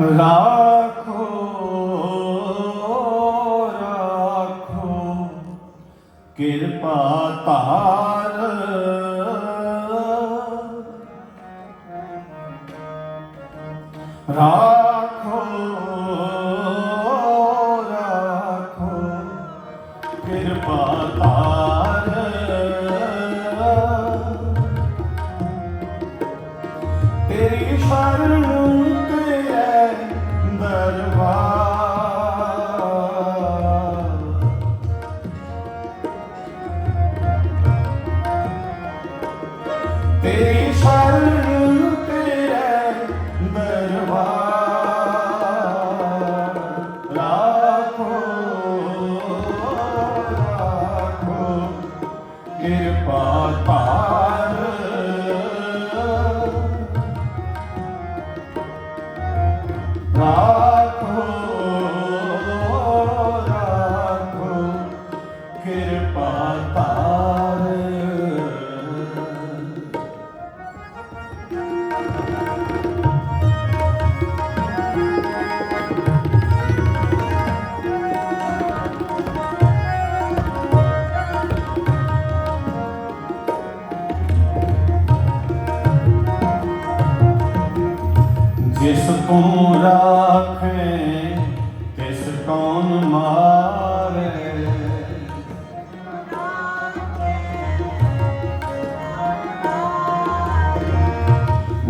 ਰਾਖੋ ਰਾਖੋ ਕਿਰਪਾ ਤਾਰ ਰਾਖੋ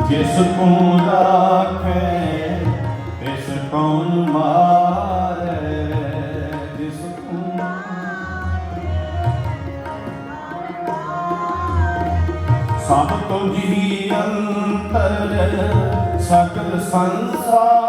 ਜਿਸ ਤੂੰ ਰਾਖੇ ਤਿਸ ਕੌਣ ਮਾਰੇ ਜਿਸ ਤੂੰ ਸਭ ਤੁਝੀ ਅੰਤਰ ਸਕਲ ਸੰਸਾਰ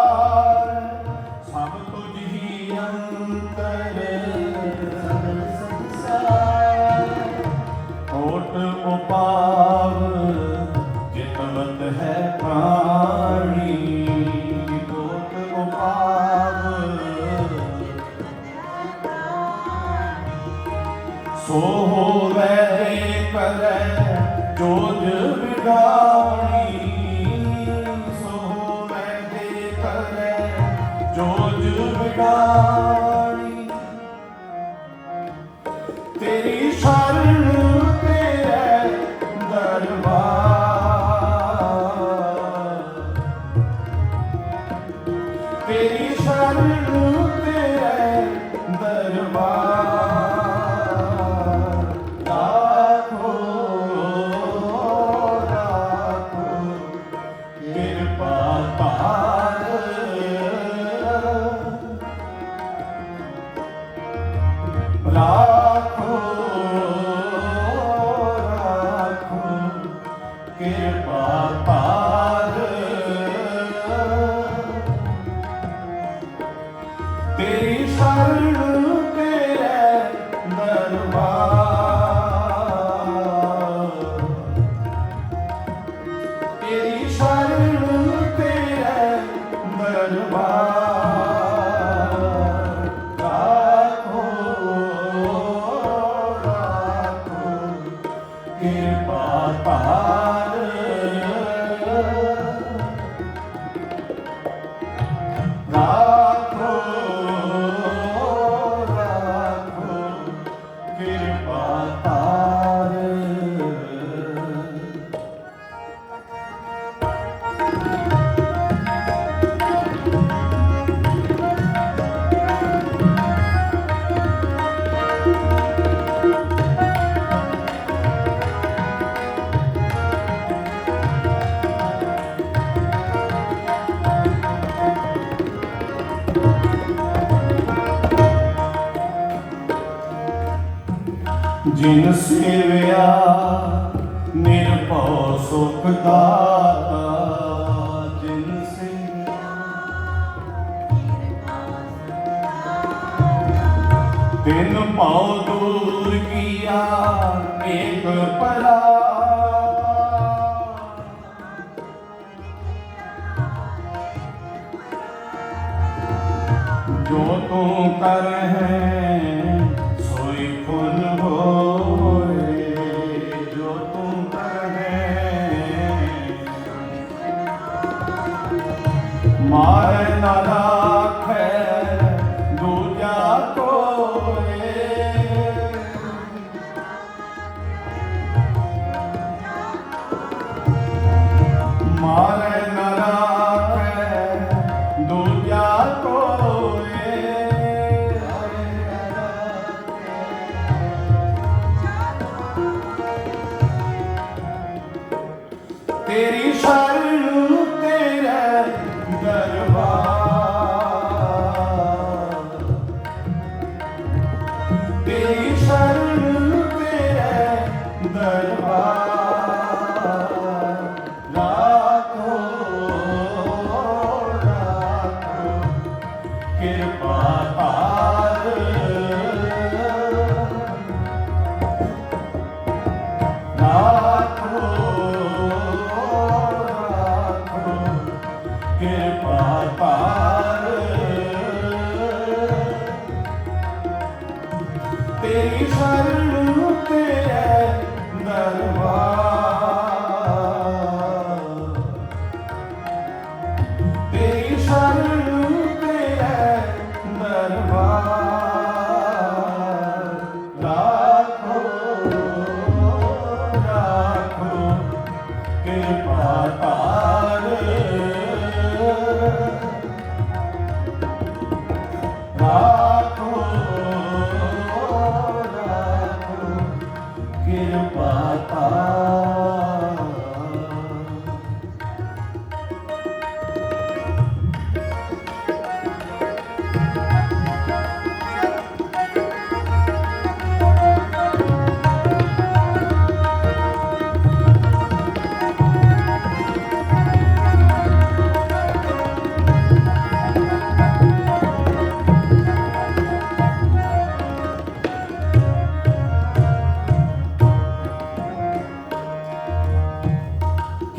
ਕਰੈ ਜੋਜ ਵਿਗਾਣੀ ਤੇਰੀ ਜਿਨ ਸੇਵਿਆ, ਨਿਰਭਉ ਸੁਖ ਦਾਤਾ ਜਿਨ ਸੇਵਿਆ। ਤਿਨ ਭਉ ਦੂਰ ਕੀਆ, ਏਕ ਪਰਾ ਜੋ ਤੂੰ ਕਰ ਹੈ ਸੋਈ ਫੁੱਲ ਹੋਏ ਤੇਰੀ ਸ਼ਰਨ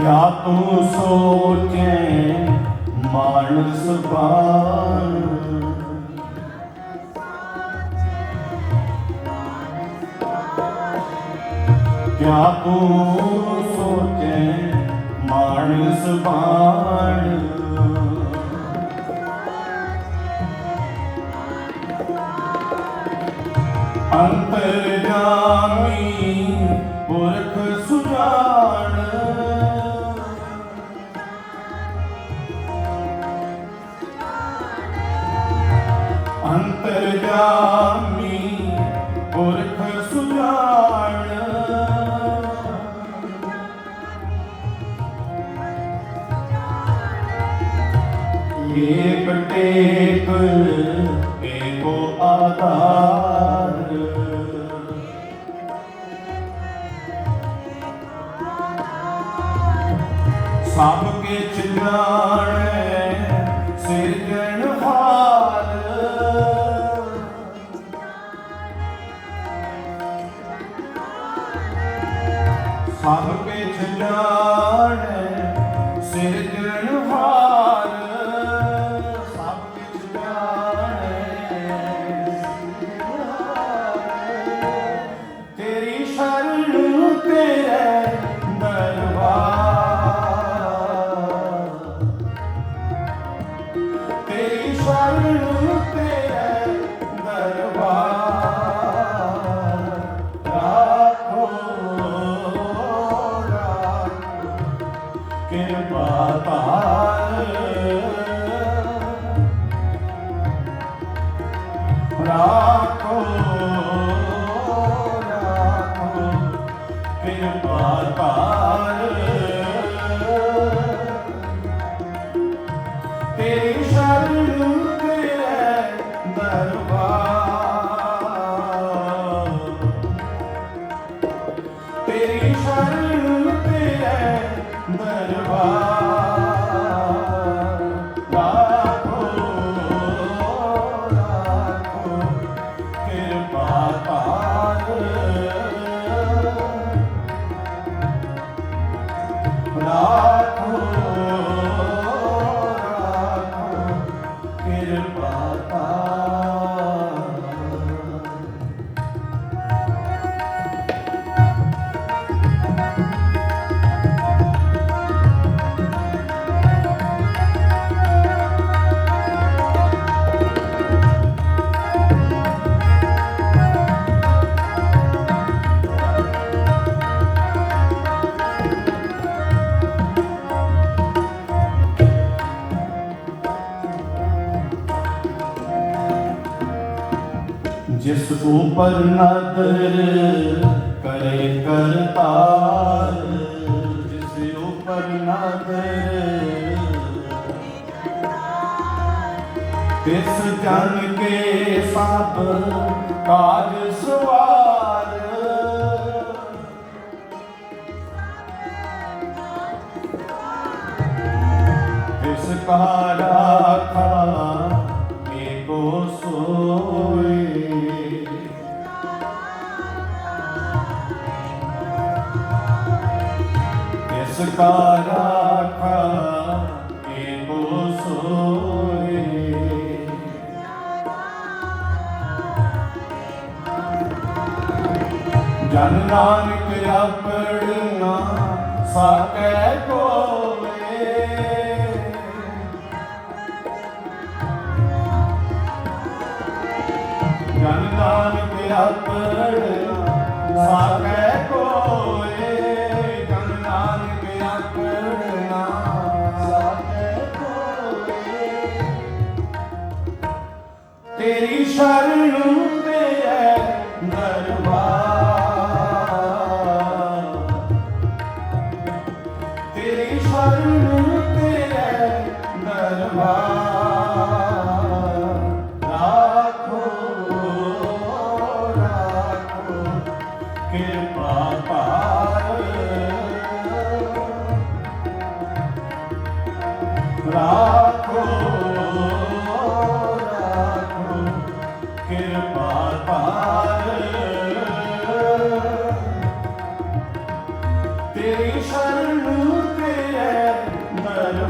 ਕਿਆ ਤੂੰ ਸੋਚੇ ਮਾਨਸ ਬਾਣ? ਕਿਆ ਤੂੰ ਸੋਚੇ ਮਾਨਸ ਬਾਣ? ਅੰਤਰ ਜਾਮੀ ਪੁਰਖ ਸੁਜਾਨ ਅੰਤਰ ਜਾਮੀ ਪੁਰਖ ਸੁਜਾਨ ਏਕ ਟੇਕ ਏਕੋ ਆਧਾਰ। ਸਭ ਕਿਛ ਜਾਣੈ ਸਭ ਕਿਛ ਜਾਣੈ ਸਿਰਜਣਹਾਰ ਸਭ ਕਿਛ ਜਾਣੈ। ਤੇਰੀ ਸ਼ਰਨ ਤੇਰੇ ਦਰਬਾਰ ਤੇਰੀ ਸ਼ਰਨ ਉਪਰ ਨਦਰ ਕਰੇ ਕਰਤਾਰ ਜਿਸ ਉਪਰ ਨਦਰ ਤਿਸ ਜਨ ਕੇ ਸਭ ਕਾਜ ਸਵਾਰ। ਤਿਸ ਕਹਾ ਜਨ ਨਾਨਕ ਜਨ ਨਾਨਕ ਆਪਣਾ deixarei.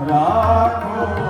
ਰਾਖੋ।